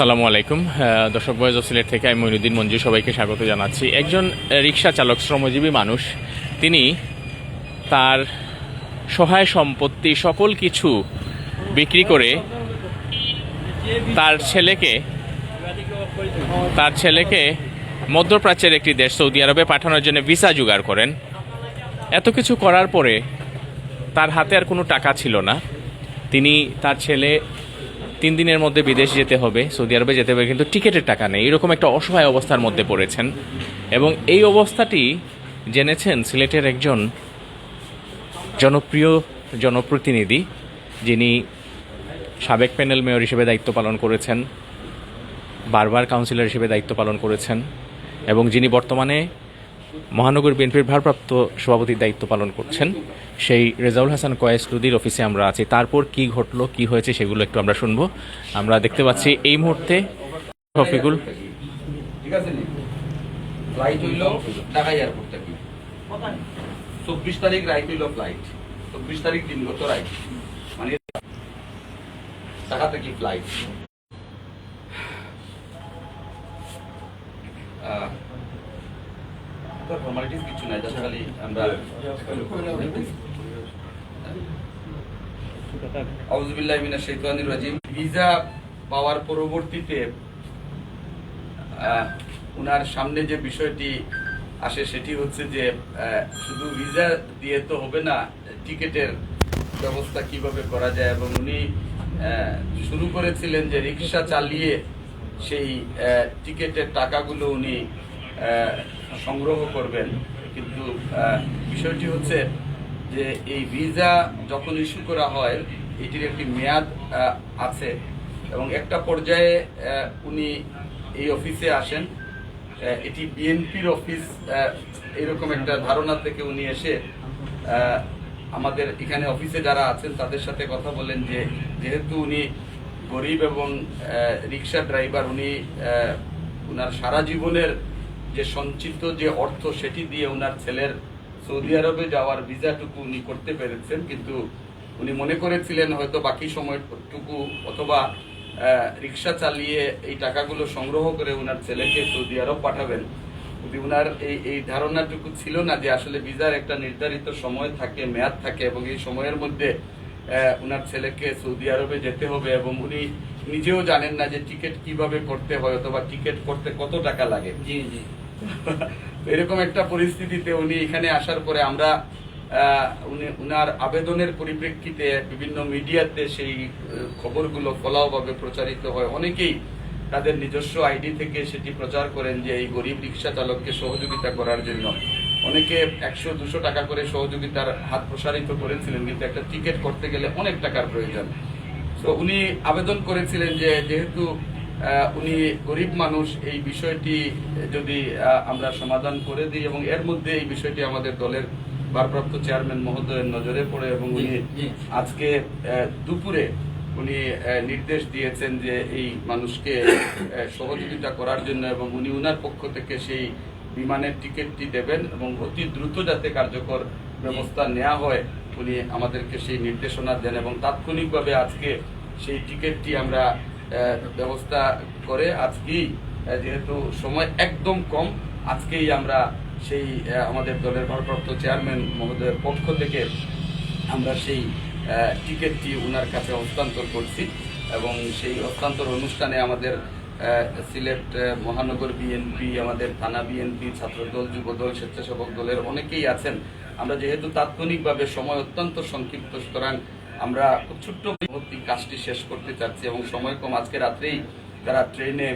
আসসালামু আলাইকুম। দর্শক বয়স সিলেট থেকে আমি মইনুদ্দিন মঞ্জু সবাইকে স্বাগত জানাচ্ছি। একজন রিক্সা চালক, শ্রমজীবী মানুষ, তিনি তার সহায় সম্পত্তি, সকল কিছু বিক্রি করে তার ছেলেকে তার ছেলেকে মধ্যপ্রাচ্যের একটি দেশ সৌদি আরবে পাঠানোর জন্য ভিসা জোগাড় করেন। এত কিছু করার পরে তার হাতে আর কোনো টাকা ছিল না। তিনি তার ছেলে তিন দিনের মধ্যে বিদেশ যেতে হবে, সৌদি আরবে যেতে হবে, কিন্তু টিকিটের টাকা নেই। এরকম একটা অসহায় অবস্থার মধ্যে পড়েছেন। এবং এই অবস্থাটি জেনেছেন সিলেটের একজন জনপ্রিয় জনপ্রতিনিধি, যিনি সাবেক প্যানেল মেয়র হিসেবে দায়িত্ব পালন করেছেন, বারবার কাউন্সিলর হিসেবে দায়িত্ব পালন করেছেন, এবং যিনি বর্তমানে মহানগর বিএনপির ভারপ্রাপ্ত সভাপতির দায়িত্ব পালন করছেন। সেই রেজাউল হাসান কয়েস অফিসে আমরা আছি। তারপর কি ঘটলো, কি হয়েছে সেগুলো একটু আমরা শুনব। আমরা দেখতে পাচ্ছি এই মুহূর্তে শফিকুল। ঠিক আছে ফ্লাইট হইল ঢাকা এয়ারপোর্ট থেকে। চব্বিশ তারিখ রাইট হইল ফ্লাইট চব্বিশ তারিখ দিনগত রাইট। মানে ঢাকা থেকে ফ্লাইট সামনে যে বিষয়টি আসে সেটি হচ্ছে যে শুধু ভিসা দিয়ে তো হবে না, টিকেটের ব্যবস্থা কীভাবে করা যায় এবং উনি শুরু করেছিলেন যে রিক্সা চালিয়ে সেই টিকেটের টাকাগুলো উনি সংগ্রহ করবেন। কিন্তু বিষয়টি হচ্ছে যে এই ভিসা যখন ইস্যু করা হয়, এটির একটি মেয়াদ আছে এবং একটা পর্যায়ে উনি এই অফিসে আসেন। এটি বিএনপির অফিস এরকম একটা ধারণা থেকে উনি এসে আমাদের এখানে অফিসে যারা আছেন, তাদের সাথে কথা বলেন যে যেহেতু উনি গরিব এবং রিক্সা ড্রাইভার, উনি উনার সারা জীবনের যে সঞ্চিত যে অর্থ সেটি দিয়ে ওনার ছেলের সৌদি আরবে যাওয়ার ভিসাটুকু উনি করতে পেরেছেন, কিন্তু উনি মনে করেছিলেন হয়তো বাকি সময়টুকু অথবা রিক্সা চালিয়ে এই টাকাগুলো সংগ্রহ করে ওনার ছেলেকে সৌদি আরব পাঠাবেন। উনার এই এই ধারণাটুকু ছিল না যে আসলে ভিসার একটা নির্ধারিত সময় থাকে, মেয়াদ থাকে এবং এই সময়ের মধ্যে ওনার ছেলেকে সৌদি আরবে যেতে হবে এবং উনি নিজেও জানেন না যে টিকিট কীভাবে করতে হয় অথবা টিকিট করতে কত টাকা লাগে। জি জি। এরকম একটা পরিস্থিতিতে উনি এখানে আসার পরে আমরা উনি, উনার আবেদনের পরিপ্রেক্ষিতে বিভিন্ন মিডিয়াতে সেই খবরগুলো ফলাওভাবে প্রচারিত হয়। অনেকেই তাদের নিজস্ব আইডি থেকে সেটি প্রচার করেন যে এই গরিব রিক্সা চালককে সহযোগিতা করার জন্য। অনেকে একশো, দুশো টাকা করে সহযোগিতার হাত প্রসারিত করেছিলেন, কিন্তু একটা টিকিট করতে গেলে অনেক টাকার প্রয়োজন। তো উনি আবেদন করেছিলেন যে যেহেতু উনি গরিব মানুষ এই বিষয়টি যদি আমরা সমাধান করে দিই এবং এর মধ্যে এই বিষয়টি আমাদের দলের ভারপ্রাপ্ত চেয়ারম্যান মহোদয়ের নজরে পড়ে এবং উনি আজকে দুপুরে উনি নির্দেশ দিয়েছেন যে এই মানুষকে সহযোগিতা করার জন্য এবং উনি উনার পক্ষ থেকে সেই বিমানের টিকিটটি দেবেন এবং অতি দ্রুত যাতে কার্যকর ব্যবস্থা নেওয়া হয় উনি আমাদেরকে সেই নির্দেশনা দেন এবং তাৎক্ষণিকভাবে আজকে সেই টিকিটটি আমরা ব্যবস্থা করে আজকেই যেহেতু সময় একদম কম, আজকেই আমরা সেই আমাদের দলের ভারপ্রাপ্ত চেয়ারম্যান মহোদয়ের পক্ষ থেকে আমরা সেই টিকিটটি ওনার কাছে হস্তান্তর করছি এবং সেই হস্তান্তর অনুষ্ঠানে আমাদের সিলেট মহানগর বিএনপি আমাদের থানা বিএনপি ছাত্রদল, যুবদল, স্বেচ্ছাসেবক দলের অনেকেই আছেন। আমরা যেহেতু তাৎক্ষণিকভাবে সময় অত্যন্ত সংক্ষিপ্ত, সুতরাং আমরা খুব ছোট্ট ভর্তি কাজটি শেষ করতে চাচ্ছি এবং সময় কম, আজকে রাত্রেই তারা ট্রেনে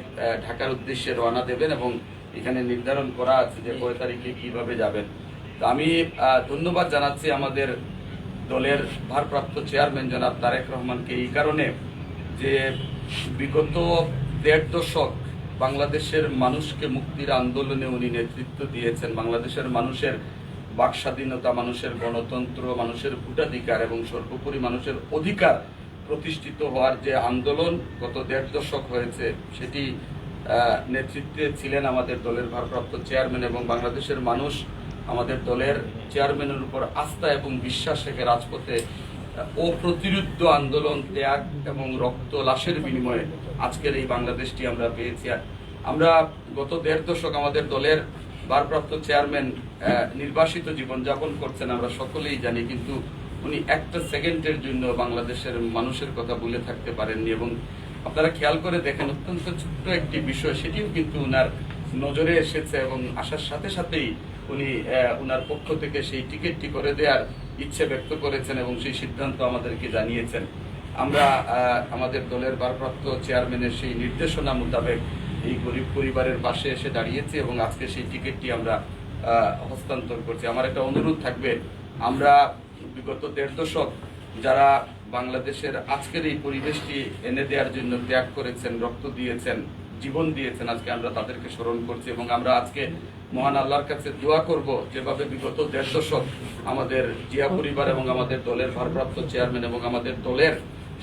ঢাকার উদ্দেশ্যে রওনা দেবেন এবং এখানে নির্ধারণ করা আছে যে কয় তারিখে কীভাবে যাবেন। তো আমি ধন্যবাদ জানাচ্ছি আমাদের দলের ভারপ্রাপ্ত চেয়ারম্যান জনাব তারেক রহমানকে। এই কারণে যে বিগত দেড় দশক বাংলাদেশের মানুষকে মুক্তির আন্দোলনে উনি নেতৃত্ব দিয়েছেন, বাংলাদেশের মানুষের বাক স্বাধীনতা মানুষের গণতন্ত্র, মানুষের ভোটাধিকার এবং সর্বোপরি মানুষের অধিকার প্রতিষ্ঠিত হওয়ার যে আন্দোলন গত দেড় দশক হয়েছে, সেটি নেতৃত্বে ছিলেন আমাদের দলের ভারপ্রাপ্ত চেয়ারম্যান এবং বাংলাদেশের মানুষ আমাদের দলের চেয়ারম্যানের উপর আস্থা এবং বিশ্বাস রেখে রাজপথে অপ্রতিরুদ্ধ আন্দোলন, ত্যাগ এবং রক্ত লাশের বিনিময়ে আজকের এই বাংলাদেশটি আমরা পেয়েছি। আমরা গত দেড় দশক আমাদের দলের ভারপ্রাপ্ত চেয়ারম্যান নির্বাসিত জীবনযাপন করছেন আমরা সকলেই জানি, কিন্তু উনি একটা সেকেন্ডের জন্য বাংলাদেশের মানুষের কথা বলে থাকতে পারেননি এবং আপনারা খেয়াল করে দেখেন, অত্যন্ত ছোট্ট একটি বিষয়, সেটিও কিন্তু উনার নজরে এসেছে এবং আসার সাথে সাথেই উনি উনার পক্ষ থেকে সেই টিকিটটি করে দেওয়ার ইচ্ছে ব্যক্ত করেছেন এবং সেই সিদ্ধান্ত আমাদেরকে জানিয়েছেন। আমরা আমাদের দলের ভারপ্রাপ্ত চেয়ারম্যানের সেই নির্দেশনা মোতাবেক এই গরিব পরিবারের পাশে এসে দাঁড়িয়েছি এবং আজকে সেই টিকিটটি আমরা হস্তান্তর করছি। আমার একটা অনুরোধ থাকবে, আমরা বিগত দেড় দশক যারা বাংলাদেশের আজকের এই পরিবেশটি এনে দেওয়ার জন্য ত্যাগ করেছেন, রক্ত দিয়েছেন, জীবন দিয়েছেন, আজকে আমরা তাদেরকে স্মরণ করছি এবং আমরা আজকে মহান আল্লাহর কাছে দোয়া করব, যেভাবে বিগত দেড় দশক আমাদের জিয়া পরিবার এবং আমাদের দলের ভারপ্রাপ্ত চেয়ারম্যান এবং আমাদের দলের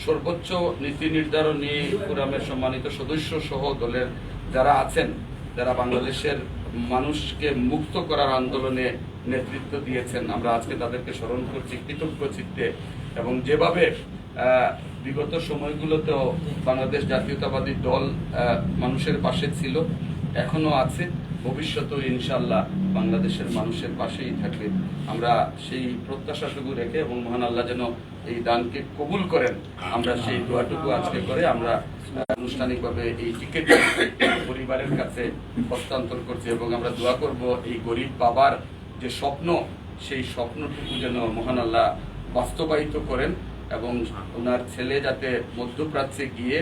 সর্বোচ্চ নীতি নির্ধারণী ফোরামের সম্মানিত সদস্য সহ দলের যারা আছেন, যারা বাংলাদেশের মানুষকে মুক্ত করার আন্দোলনে নেতৃত্ব দিয়েছেন, আমরা আজকে তাদেরকে স্মরণ করছি কৃতজ্ঞ চিত্তে। এবং যেভাবে বিগত সময়গুলোতেও বাংলাদেশ জাতীয়তাবাদী দল মানুষের পাশে ছিল এখনও আছে। ভবিষ্যতেও ইনশাল্লাহ বাংলাদেশের মানুষের পাশেই থাকে আমরা সেই প্রত্যাশাটুকু রেখে এবং মহান আল্লাহ যেন এই দানকে কবুল করেন। আমরা সেই দোয়াটুকু আজকে করে আমরা আনুষ্ঠানিকভাবে এই টিকিট পরিবারের কাছে হস্তান্তর করছি এবং আমরা দোয়া করব এই গরিব বাবার যে স্বপ্ন, সেই স্বপ্নটুকু যেন মহান আল্লাহ বাস্তবায়িত করেন এবং ওনার ছেলে যাতে মধ্যপ্রাচ্যে গিয়ে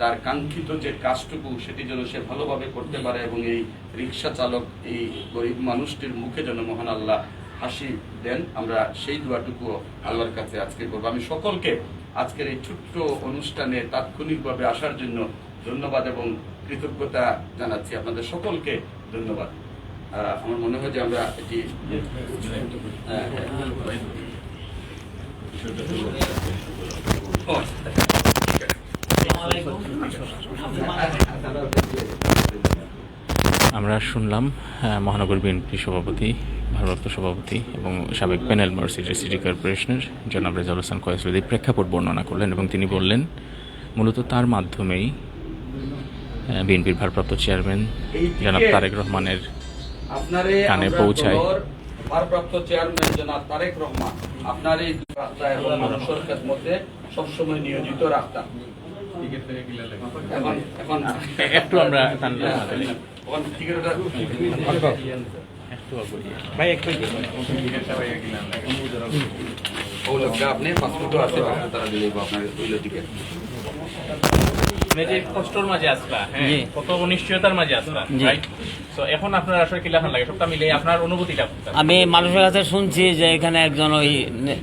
তার কাঙ্ক্ষিত যে কাজটুকু সেটি যেন সে ভালোভাবে করতে পারে এবং এই রিক্সা চালক এই গরিব মানুষটির মুখে যেন মহান আল্লাহ হাসি দেন আমরা সেই দোয়াটুকু আল্লাহর কাছে আজকে করব। আমি সকলকে আজকের এই ছোট্ট অনুষ্ঠানে তাৎক্ষণিকভাবে আসার জন্য ধন্যবাদ এবং কৃতজ্ঞতা জানাচ্ছি। আপনাদের সকলকে ধন্যবাদ। আমার মনে হয় যে আমরা এটি হ্যাঁ, ও, আমরা শুনলাম মহানগর বিএনপি সভাপতি ভারপ্রাপ্ত সভাপতি এবং সাবেক প্যানেল মার্সিটি সিটি কর্পোরেশনের জনাব রেজাউল হাসান কয়েসুদ্দি প্রেক্ষাপট বর্ণনা করলেন এবং তিনি বললেন মূলত তার মাধ্যমেই বিএনপির ভারপ্রাপ্ত চেয়ারম্যান জনাব তারেক রহমানের কানে পৌঁছায়। ভারপ্রাপ্ত চেয়ারম্যান জনাব তারেক রহমান আপনার এই রাস্তা এবং মানুষের মধ্যে সবসময় নিয়োজিত রাখতাম একটু আমরা তান- এখন টিকিটটা ভাই একটু আপনি পাসপোর্টও আছে তারা দিলে আপনার ওইলো টিকিট যে কষ্টর মাঝে আসলা হ্যাঁ কত অনিশ্চয়তার মাঝে আসলা রাইট তো এখন আপনার আসলে কি লেখা লাগে? সবটা মিলে আপনার অনুভূতিটা আমি মানুষের কাছে শুনছি যে এখানে একজন ওই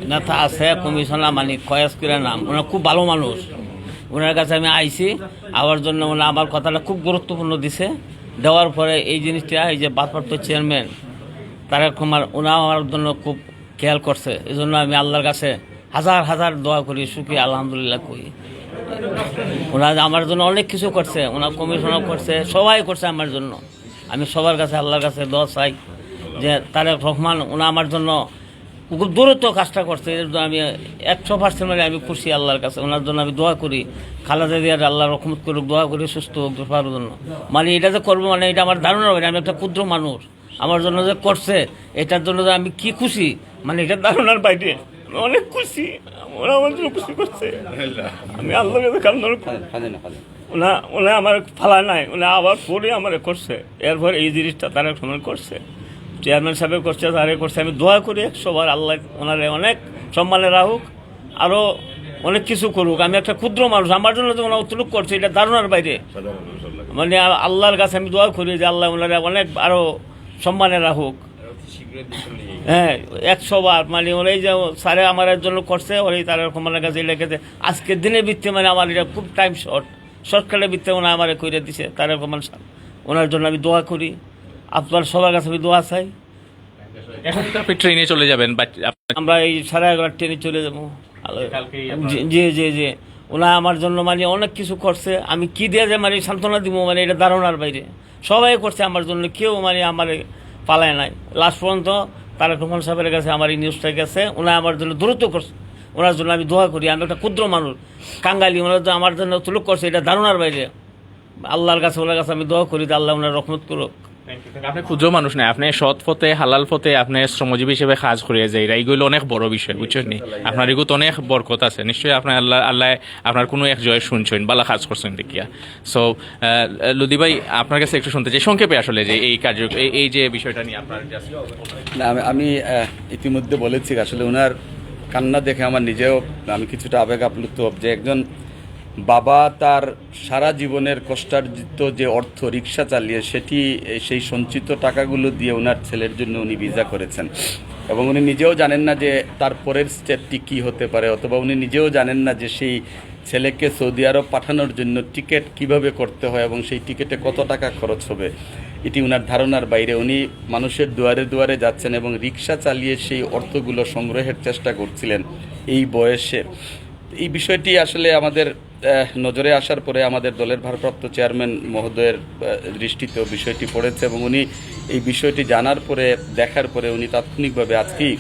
নেতা আছে কমিশনার মানে কয়াস করে নাম। ওনার খুব ভালো মানুষ। ওনার কাছে আমি আইছি, আবার জন্য ওনা আমার কথাটা খুব গুরুত্বপূর্ণ দিছে। দেওয়ার পরে এই জিনিসটা, এই যে ভারপ্রাপ্ত চেয়ারম্যান তারেক কুমার ওনা আমার জন্য খুব খেয়াল করছে। এই জন্য আমি আল্লাহর কাছে হাজার হাজার দোয়া করি সুখী আলহামদুলিল্লাহ করি। ওনার আমার জন্য অনেক কিছু করছে ওনার কমিশনার করছে, সবাই করছে আমার জন্য। আমি সবার কাছে আল্লাহর কাছে দোয়া চাই যে তারেক রহমান ওনা আমার জন্য খুব দূরত্ব কাজটা করছে এর জন্য আমি একশো পার্সেন্ট মানে আমি খুশি আল্লাহর কাছে। ওনার জন্য আমি দোয়া করি। খালাদা দিয়ার আল্লাহ রকমত করুক দোয়া করি সুস্থ হোক দোষার জন্য। মানে এটা যে করব মানে এটা আমার ধারণা হবে না, আমি একটা ক্ষুদ্র মানুষ। আমার জন্য যে করছে এটার জন্য যে আমি কি খুশি? মানে এটা ধারণার বাইরে। অনেক খুশি। ওরা আমার জন্য খুশি করছে। আমি আল্লাহর কাছে খালেন ওনা ওনা আমার ফালা নাই ওনা আবার পরে আমার করছে। এরপর এই জিনিসটা তারা সময় করছে। চেয়ারম্যান সাহেব করছে তারে করছে। আমি দোয়া করি সবার আল্লাহ ওনারে অনেক সম্মানে রাখুক আরও অনেক কিছু করুক। আমি একটা ক্ষুদ্র মানুষ আমার জন্য তো ওনার উত্তলুক করছে এটা ধারণার বাইরে। মানে আল্লাহর কাছে আমি দোয়া করি যে আল্লাহ ওনারে অনেক আরও সম্মানে রাখুক। হ্যাঁ একশো বার মানে ওরাই যে স্যারে আমার জন্য করছে ওরাই তার রকমের কাছে লিখেছে আজকের দিনে ভিত্তি মানে আমার এটা খুব টাইম শর্ট শর্টকাটের ভিত্তি ওনা আমার করে দিছে। তার রকমের ওনার জন্য আমি দোয়া করি। আপনার সবার কাছে আমি দোয়া চাই। এখন তো আপনি ট্রেনে চলে যাবেন বাট আমরা এই সাড়ে এগারো ট্রেনে চলে যাব। জি- জি জি জি। ওনা আমার জন্য মানে অনেক কিছু করছে। আমি কি দিয়ে যে মানে সান্ত্বনা দিব মানে এটা ধারণার বাইরে। সবাই করছে আমার জন্য কেউ মানে আমার পালায় নাই। লাস্ট পর্যন্ত তারেক রহমান সাহেবের কাছে আমার এই নিউজটা গেছে। ওনা আমার জন্য দ্রুত করছে। ওনার জন্য আমি দোয়া করি আমি একটা ক্ষুদ্র মানুষ কাঙ্গালি। ওনার আমার জন্য তুলুক করছে এটা ধারণার বাইরে। আল্লাহর কাছে ওনার কাছে আমি দোয়া করি আল্লাহ ওনার রহমত করুক। আপনি ক্ষুদ্র মানুষ না আপনি সৎ পথে হালাল পথে আপনি শ্রমজীবী হিসেবে কাজ করিয়ে যাই। এইগুলো অনেক বড় বিষয় বুঝছেন নি? আপনার এগুলো অনেক বরকত আছে। নিশ্চয়ই আপনার আল্লাহ আল্লাহ আপনার কোনো এক জয় শুনছেন বালা কাজ করছেন দেখিয়া। সো লুদি ভাই আপনার কাছে একটু শুনতে চাই। সংক্ষেপে আসলে যে এই কার্য এই- এই যে বিষয়টা নিয়ে আপনার না আমি- ইতিমধ্যে বলেছি আসলে ওনার কান্না দেখে আমার নিজেও আমি কিছুটা আবেগ আপ্লুত যে একজন বাবা তার সারা জীবনের কষ্টার্জিত যে অর্থ রিক্সা চালিয়ে সেটি, সেই সঞ্চিত টাকাগুলো দিয়ে ওনার ছেলের জন্য উনি ভিসা করেছেন। এবং উনি নিজেও জানেন না যে তার পরের স্টেপটি কী হতে পারে, অথবা উনি নিজেও জানেন না যে সেই ছেলেকে সৌদি আরব পাঠানোর জন্য টিকিট কীভাবে করতে হয় এবং সেই টিকিটে কত টাকা খরচ হবে, এটি উনার ধারণার বাইরে। উনি মানুষের দুয়ারে দুয়ারে যাচ্ছেন এবং রিক্সা চালিয়ে সেই অর্থগুলো সংগ্রহের চেষ্টা করছিলেন এই বয়সে। এই বিষয়টি আসলে আমাদের নজরে আসার পরে আমাদের দলের ভারপ্রাপ্ত চেয়ারম্যান মহোদয়ের দৃষ্টিতেও বিষয়টি পড়েছে এবং উনি এই বিষয়টি জানার পরে, দেখার পরে উনি তাৎক্ষণিকভাবে আজকেই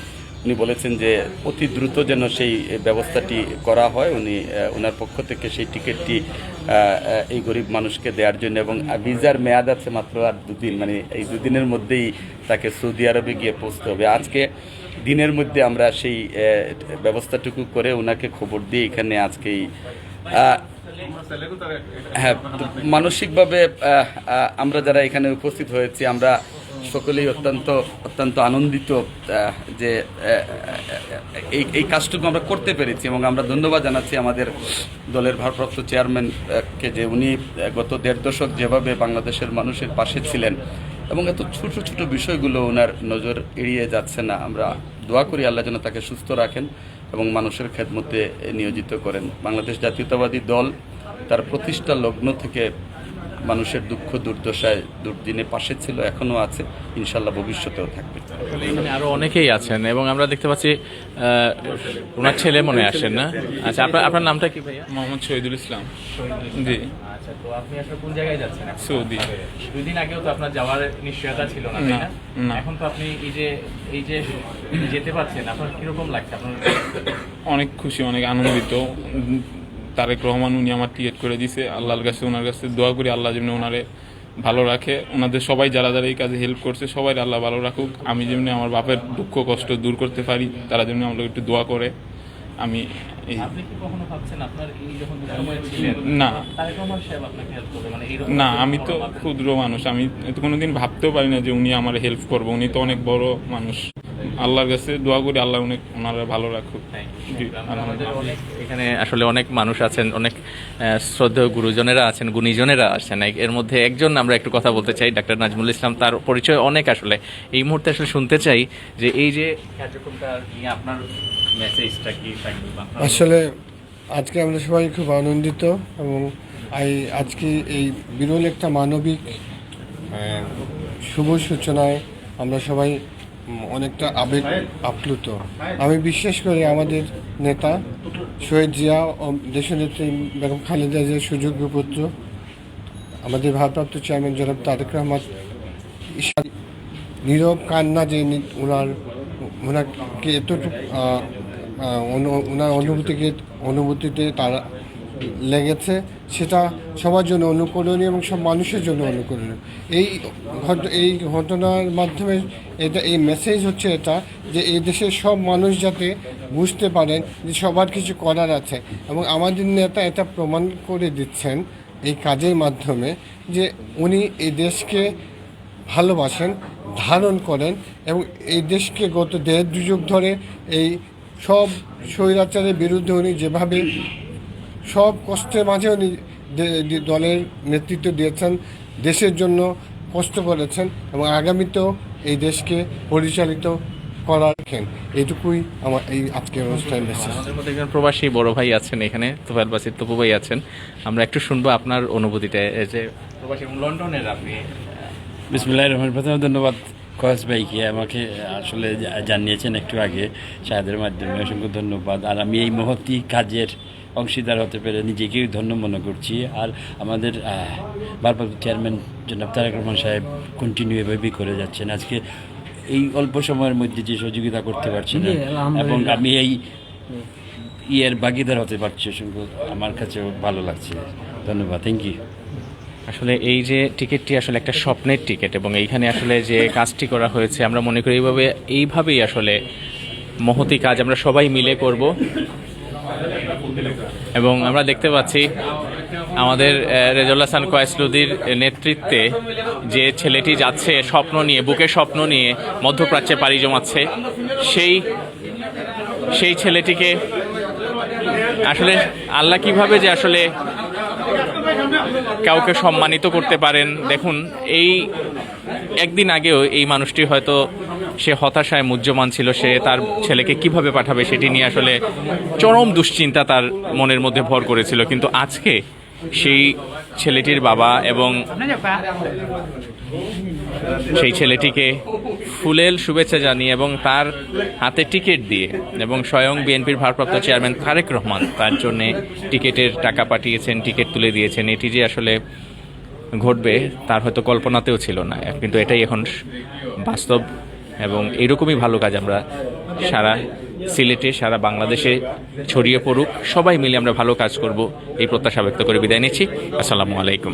উনি বলেছেন যে অতি দ্রুত যেন সেই ব্যবস্থাটি করা হয়। উনি ওনার পক্ষ থেকে সেই টিকিটটি এই গরিব মানুষকে দেওয়ার জন্য এবং ভিসার মেয়াদ আছে মাত্র আর দুদিন মানে এই দুদিনের মধ্যেই তাকে সৌদি আরবে গিয়ে পৌঁছতে হবে। আজকে দিনের মধ্যে আমরা সেই ব্যবস্থাটুকু করে ওনাকে খবর দিয়ে এখানে আজকেই হ্যাঁ মানসিকভাবে আমরা যারা এখানে উপস্থিত হয়েছি, আমরা সকলেই অত্যন্ত অত্যন্ত আনন্দিত যে এই এই কাজটুকু আমরা করতে পেরেছি এবং আমরা ধন্যবাদ জানাচ্ছি আমাদের দলের ভারপ্রাপ্ত চেয়ারম্যানকে যে উনি গত দেড় দশক যেভাবে বাংলাদেশের মানুষের পাশে ছিলেন এবং এত ছোট ছোট বিষয়গুলো ওনার নজর এড়িয়ে যাচ্ছে না, আমরা দোয়া করি আল্লাহ যেন তাকে সুস্থ রাখেন। এবং মানুষের খেদমতে নিয়োজিত করেন। বাংলাদেশ জাতীয়তাবাদী দল তার প্রতিষ্ঠা লগ্ন থেকে মানুষের দুঃখ দুর্দশায় দুর্দিনে পাশে ছিল এখনও আছে। ইনশাল্লাহ ভবিষ্যতেও থাকবে। আসলে এখানে আরও অনেকেই আছেন এবং আমরা দেখতে পাচ্ছি ওনার ছেলে মনে আসেন না? আচ্ছা আপনার আপনার নামটা কি ভাইয়া? মোহাম্মদ শহীদুল ইসলাম। জি। আচ্ছা তো আপনি আসলে কোন জায়গায় যাচ্ছেন সৌদি। দুই দিন আগেও তো আপনার যাওয়ার নিশ্চয়তা ছিল না তাই না। এখন তো আপনি এই যে এই যে যেতে পারছেন আপনার কীরকম লাগছে? আপনার অনেক খুশি অনেক আনন্দিত। তারেক রহমান উনি আমার টিকেট করে দিছে। আল্লাহর কাছে ওনার কাছে দোয়া করি আল্লাহ যেমনি ওনারে ভালো রাখে। ওনাদের সবাই যারা যারা এই কাজে হেল্প করছে সবাই আল্লাহ ভালো রাখুক। আমি যেমনি আমার বাপের দুঃখ কষ্ট দূর করতে পারি তারা যেমনি আমাকে একটু দোয়া করে। আমি এই আপনি কি কখনো ভাবছেন আপনার এই যখন সময় ছিলেন না। মানে না আমি তো ক্ষুদ্র মানুষ আমি তো কোনোদিন ভাবতেও পারি না যে উনি আমার হেল্প করব উনি তো অনেক বড় মানুষ। আল্লাহর কাছে দোয়া করি আল্লাহ অনেক ওনারা ভালো রাখুক। অনেক এখানে আসলে অনেক মানুষ আছেন অনেক শ্রদ্ধেয় গুরুজনেরা আছেন গুণীজনেরা আছেন। এক- এর মধ্যে একজন আমরা একটু কথা বলতে চাই ডাক্তার নাজমুল ইসলাম তার পরিচয় অনেক আসলে। এই মুহূর্তে আসলে শুনতে চাই যে এই যে কার্যক্রমটা নিয়ে আপনার মেসেজটা কি থাকবে আপনার- আসলে আজকে আমরা সবাই খুব আনন্দিত এবং আজকে এই বিরল একটা মানবিক শুভ সূচনায় আমরা সবাই অনেকটা আবেগ আপ্লুত। আমি বিশ্বাস করি আমাদের নেতা শহীদ জিয়া ও দেশনেত্রী বেগম খালেদা জিয়া সুযোগ্য পুত্র, আমাদের ভারপ্রাপ্ত চেয়ারম্যান জনাব তারেক রহমান নীরব কান্না যে ওনার ওনাকে এতটুকু ওনার অনুভূতিকে, অনুভূতিতে তারা লেগেছে, সেটা সবার জন্য অনুকরণীয় এবং সব মানুষের জন্য অনুকরণীয়। এই এই ঘটনার মাধ্যমে এটা, এই মেসেজ হচ্ছে এটা যে এই দেশের সব মানুষ যাতে বুঝতে পারেন যে সবার কিছু করার আছে এবং আমাদের নেতা এটা প্রমাণ করে দিচ্ছেন এই কাজের মাধ্যমে যে উনি এই দেশকে ভালোবাসেন, ধারণ করেন এবং এই দেশকে গত দেড় দু যুগ ধরে এই সব স্বৈরাচারের বিরুদ্ধে উনি যেভাবে সব কষ্টের মাঝে উনি দলের নেতৃত্ব দিয়েছেন দেশের জন্য কষ্ট করেছেন এবং আগামীতেও এই দেশকে পরিচালিত করার রাখেন এইটুকুই আমার এই আজকের অনুষ্ঠানের মেসেজ আমাদের প্রবাসী বড় ভাই আছেন এখানে তোফাইল বাসির তপু ভাই আছেন। আমরা একটু শুনব আপনার অনুভূতিটা এই যে প্রবাসী লন্ডনের আপনি বিসমুল্লাহ রহমান ধন্যবাদ কয়েস ভাইকে আমাকে আসলে জানিয়েছেন একটু আগে শাহেদের মাধ্যমে অসংখ্য ধন্যবাদ। আর আমি এই মহতি কাজের অংশীদার হতে পেরে নিজেকেই ধন্য মনে করছি। আর আমাদের ভারপ্রাপ্ত চেয়ারম্যান জনাব তারেক রহমান সাহেব কন্টিনিউ এভাবেই করে যাচ্ছেন। আজকে এই অল্প সময়ের মধ্যে যে সহযোগিতা করতে পারছি আলহামদুলিল্লাহ। এবং আমি এই ইয়ের ভাগিদার হতে পারছি অসংখ্য আমার কাছে ভালো লাগছে। ধন্যবাদ থ্যাংক ইউ আসলে এই যে টিকিটটি আসলে একটা স্বপ্নের টিকিট এবং এইখানে আসলে যে কাজটি করা হয়েছে আমরা মনে করি এইভাবে এইভাবেই আসলে মহতি কাজ আমরা সবাই মিলে করব। এবং আমরা দেখতে পাচ্ছি আমাদের আহ, রেজাউল হাসান কয়েসলুদির নেতৃত্বে যে ছেলেটি যাচ্ছে স্বপ্ন নিয়ে বুকে স্বপ্ন নিয়ে মধ্যপ্রাচ্যে পাড়ি জমাচ্ছে সেই সেই ছেলেটিকে আসলে আল্লাহ কীভাবে যে আসলে কাউকে সম্মানিত করতে পারেন। দেখুন, এই একদিন আগেও এই মানুষটি হয়তো সে হতাশায় মুহ্যমান ছিল, সে তার ছেলেকে কীভাবে পাঠাবে সেটি নিয়ে আসলে চরম দুশ্চিন্তা তার মনের মধ্যে ভর করেছিল। কিন্তু আজকে সেই ছেলেটির বাবা এবং সেই ছেলেটিকে ফুলেল শুভেচ্ছা জানিয়ে এবং তার হাতে টিকিট দিয়ে এবং স্বয়ং বিএনপির ভারপ্রাপ্ত চেয়ারম্যান তারেক রহমান তার জন্য টিকিটের টাকা পাঠিয়েছেন, টিকিট তুলে দিয়েছেন। এটি যে আসলে ঘটবে, তার হয়তো কল্পনাতেও ছিল না। কিন্তু এটাই এখন বাস্তব এবং এরকমই ভালো কাজ আমরা সারা সিলেটে, সারা বাংলাদেশে ছড়িয়ে পড়ুক। সবাই মিলে আমরা ভালো কাজ করব, এই প্রত্যাশা ব্যক্ত করে বিদায় নিচ্ছি। আসসালামু আলাইকুম।